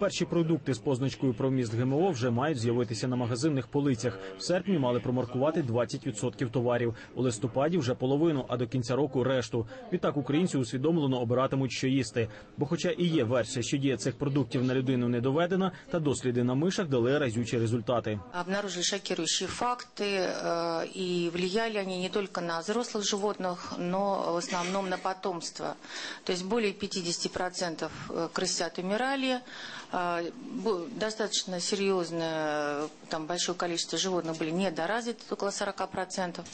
Перші продукти з позначкою про вміст ГМО вже мають з'явитися на магазинних полицях. В серпні мали промаркувати 20% товарів. У листопаді вже половину, а до кінця року решту. Відтак українці усвідомлено обиратимуть, що їсти. Бо, хоча і є версія, що дія цих продуктів на людину не доведена, та досліди на мишах дали разючі результати. Обнаружили шокирующие факты, э, и влияли они не только на взрослых животных, но в основном на потомство. То есть более 50% крысят умирали, э, бу- достаточно серьезное, там большое количество животных были недоразвиты, около 40%,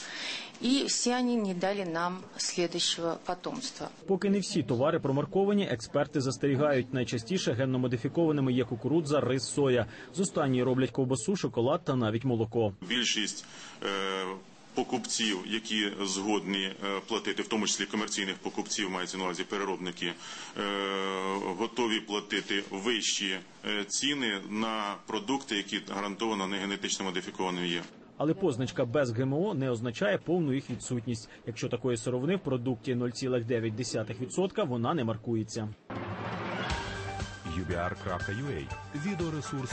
и все они не дали нам следующего потомства. Поки не всі товари промарковані, експерти застерігають. Найчастіше генно-модифікованими є кукурудза, рис, соя. З останньої роблять ковбасу, шоколад та навіть молоко. Більшість е, покупців, які згодні е, платити, в тому числі комерційних покупців, мається на увазі переробники, е, готові платити вищі е, ціни на продукти, які гарантовано не генетично модифікованими є. Але позначка без ГМО не означає повну їх відсутність. Якщо такої сировини в продукті 0,9% вона не маркується. ubr.ua – відеоресурс.